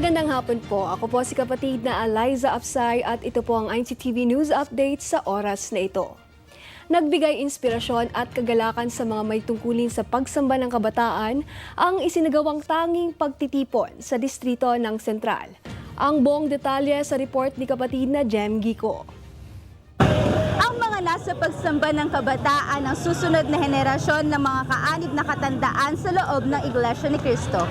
Magandang hapon po. Ako po si kapatid na Eliza Apsay at ito po ang ICTV News Update sa oras na ito. Nagbigay inspirasyon at kagalakan sa mga may tungkulin sa pagsamba ng kabataan ang isinagawang tanging pagtitipon sa distrito ng Sentral. Ang buong detalye sa report ni kapatid na Jem Gico. Mga nasa pagsamba ng kabataan ang susunod na henerasyon ng mga kaanib na katandaan sa loob ng Iglesia ni Cristo.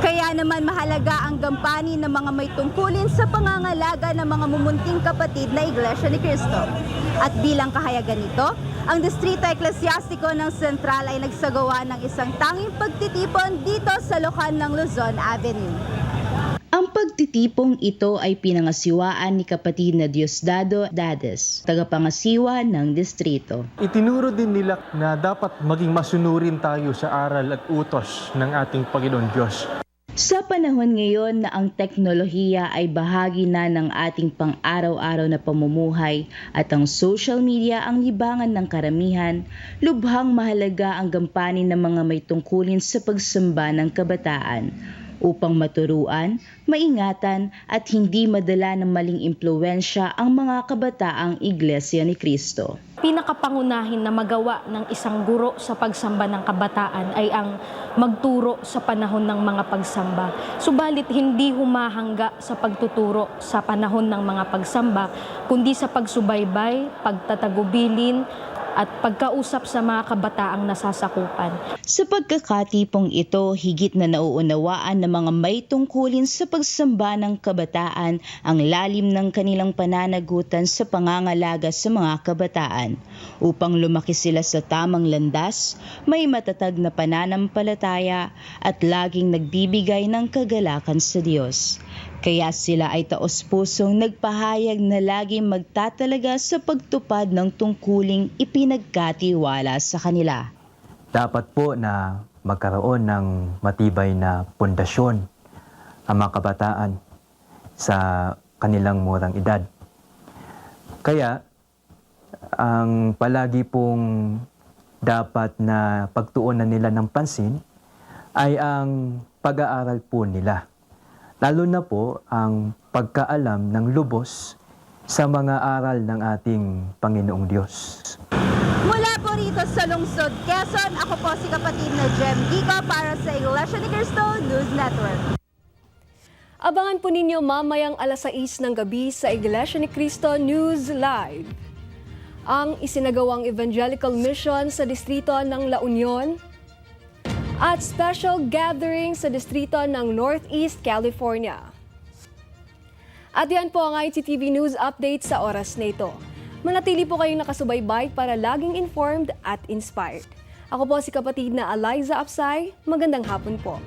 Kaya naman mahalaga ang gampanin ng mga may tungkulin sa pangangalaga ng mga mumunting kapatid na Iglesia ni Cristo. At bilang kahayagan nito, ang Distrito Eklesiastiko ng Sentral ay nagsagawa ng isang tanging pagtitipon dito sa lokan ng Luzon Avenue. Ang pagtitipong ito ay pinangasiwaan ni kapatid na Diosdado Dades, tagapangasiwa ng distrito. Itinuro din nila na dapat maging masunurin tayo sa aral at utos ng ating Panginoon Diyos. Sa panahon ngayon na ang teknolohiya ay bahagi na ng ating pang-araw-araw na pamumuhay at ang social media ang libangan ng karamihan, lubhang mahalaga ang gampanin ng mga may tungkulin sa pagsamba ng kabataan upang maturuan, maingatan at hindi madala ng maling impluensya ang mga kabataang Iglesia ni Cristo. pinakapangunahin na magawa ng isang guro sa pagsamba ng kabataan ay ang magturo sa panahon ng mga pagsamba. Subalit hindi humahangga sa pagtuturo sa panahon ng mga pagsamba, kundi sa pagsubaybay, pagtatagubilin, at pagkausap sa mga kabataang nasasakupan. Sa pagkakatipong ito, higit na nauunawaan ng mga may tungkulin sa pagsamba ng kabataan ang lalim ng kanilang pananagutan sa pangangalaga sa mga kabataan. Upang lumaki sila sa tamang landas, may matatag na pananampalataya at laging nagbibigay ng kagalakan sa Diyos. Kaya sila ay taos-pusong nagpahayag na laging magtatalaga sa pagtupad ng tungkuling ipinagkatiwala sa kanila. dapat po na magkaroon ng matibay na pundasyon ang mga kabataan sa kanilang murang edad. Kaya, ang palagi pong dapat na pagtuunan nila ng pansin ay ang pag-aaral po nila. Lalo na po ang pagkaalam ng lubos sa mga aral ng ating Panginoong Diyos. Mula po rito sa Lungsod, Quezon, ako po si kapatid na Jem Gico para sa Iglesia ni Cristo News Network. Abangan po ninyo mamayang alas 6 ng gabi sa Iglesia ni Cristo News Live. Ang isinagawang evangelical mission sa distrito ng La Union at special gathering sa distrito ng Northeast California. At yan po ang ICTV News Update sa oras na ito. Manatili po kayong nakasubaybay para laging informed at inspired. Ako po si kapatid na Eliza Apsay. Magandang hapon po.